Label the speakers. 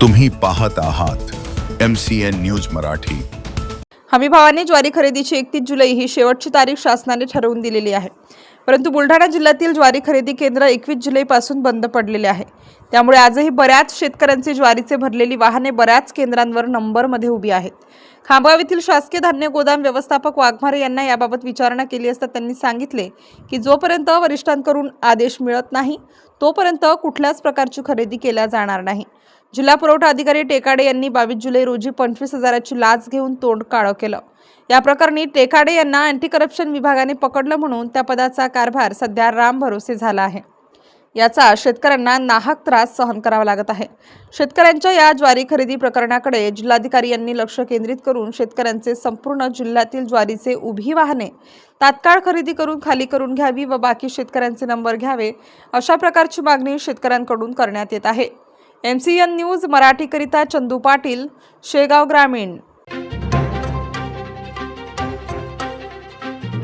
Speaker 1: तुम्ही पाहत आहात M C N news Marathi.
Speaker 2: हमीभावाने ज्वारी खरेदीची एकतीस जुलै ही शेवटची तारीख शासनाने ठरवून दिलेली आहे. परंतु बुलढाणा जिल्ह्यातील ज्वारी खरेदी केंद्र एकवीस जुलैपासून बंद पडलेले आहे. त्यामुळे आजही बऱ्याच शेतकऱ्यांचे ज्वारीचे भरलेली वाहने बऱ्याच केंद्रांवर नंबरमध्ये उभी आहेत. खामगाव येथील शासकीय धान्य गोदाम व्यवस्थापक वाघमारे यांना याबाबत विचारणा केली असता त्यांनी सांगितले की जोपर्यंत वरिष्ठांकडून आदेश मिळत नाही तोपर्यंत कुठल्याच प्रकारची खरेदी केल्या जाणार नाही. जिल्हा पुरवठा अधिकारी टेकाडे यांनी बावीस जुलै रोजी पंचवीस हजाराची लाच घेऊन तोंड काळं केलं. या प्रकरणी टेकाडे यांना अँटी करप्शन विभागाने पकडलं म्हणून त्या पदाचा कारभार सध्या राम भरोसे झाला आहे. याचा शेतकऱ्यांना नाहक त्रास सहन करावा लागत आहे. शेतकऱ्यांच्या या ज्वारी खरेदी प्रकरणाकडे जिल्हाधिकारी यांनी लक्ष केंद्रित करून शेतकऱ्यांचे संपूर्ण जिल्ह्यातील ज्वारीचे उभी वाहने तात्काळ खरेदी करून खाली करून घ्यावी व बाकी शेतकऱ्यांचे नंबर घ्यावे अशा प्रकारची मागणी शेतकऱ्यांकडून करण्यात येत आहे. एम सी एन न्यूज मराठीकरिता चंदू पाटील शेगाव ग्रामीण.